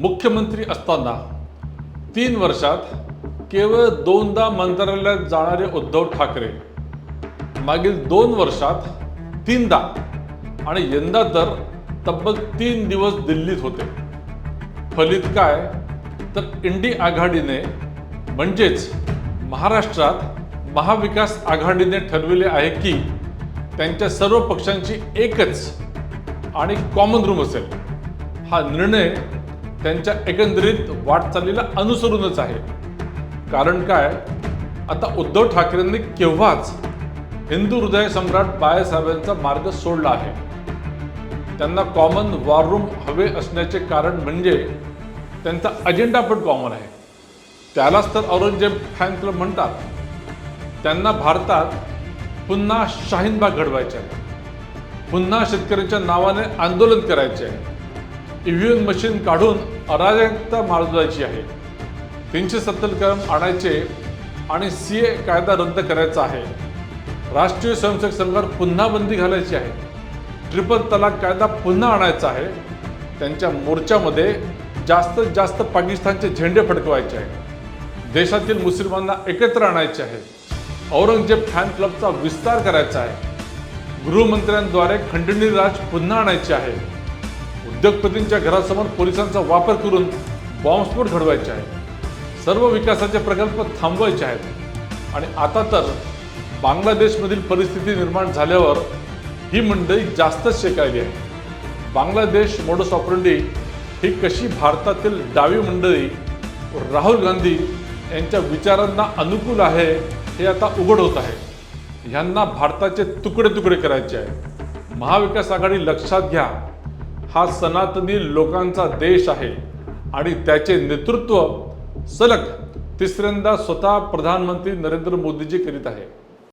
मुख्यमंत्री असताना तीन वर्षात केवळ दोनदा मंत्रालयात जाणारे उद्धव ठाकरे मागील दोन वर्षात तीनदा आणि यंदा तर तब्बल तीन दिवस दिल्लीत होते. फलित काय? तर इंडी आघाडीने म्हणजेच महाराष्ट्रात महाविकास आघाडीने ठरविले आहे की त्यांच्या सर्व पक्षांची एकच आणि कॉमन रूम असेल. हा निर्णय त्यांच्या एकंदरीत वाटचालीला अनुसरूनच आहे. कारण काय? आता उद्धव ठाकरेंनी केव्हाच हिंदू हृदय सम्राट बाळासाहेबांचा मार्ग सोडला आहे. त्यांना कॉमन वॉर रूम हवे असण्याचे कारण म्हणजे त्यांचा अजेंडा पण कॉमन आहे. त्यालाच तर औरंगजेब फॅन क्लब म्हणतात. त्यांना भारतात पुन्हा शाहीनबाग घडवायचे आहे पुन्हा शेतकऱ्यांच्या नावाने आंदोलन करायचे आहे ईव्हीएम मशीन काढून अराजकता माजवायची आहे. तीनशे सत्तर कलम आणायचे आणि सी ए कायदा रद्द करायचा आहे. राष्ट्रीय स्वयंसेवक संघावर पुन्हा बंदी घालायची आहे. ट्रिपल तलाक कायदा पुन्हा आणायचा आहे. त्यांच्या मोर्चामध्ये जास्तीत जास्त पाकिस्तानचे झेंडे फडकवायचे आहे. देशातील मुस्लिमांना एकत्र आणायचे आहे. औरंगजेब फॅन क्लबचा विस्तार करायचा आहे. गृहमंत्र्यांद्वारे खंडणी राज पुन्हा आणायचे आहे. उद्योगपतींच्या घरासमोर पोलिसांचा वापर करून बॉम्बस्फोट घडवायचे आहे सर्व विकासाचे प्रकल्प थांबवायचे आहेत. आणि आता तर बांगलादेशमधील परिस्थिती निर्माण झाल्यावर ही मंडळी जास्तच शेकायली आहे. बांगलादेश मोडस ऑपरंडी ही कशी भारतातील डावी मंडळी राहुल गांधी यांच्या विचारांना अनुकूल आहे हे आता उघड होत आहे. ह्यांना भारताचे तुकडे तुकडे करायचे आहे महाविकास आघाडी लक्षात घ्या. हा सनातनी लोकांचा देश आहे आणि त्याचे नेतृत्व सलग तिसऱ्यांदा स्वतः प्रधानमंत्री नरेंद्र मोदीजी करीत आहे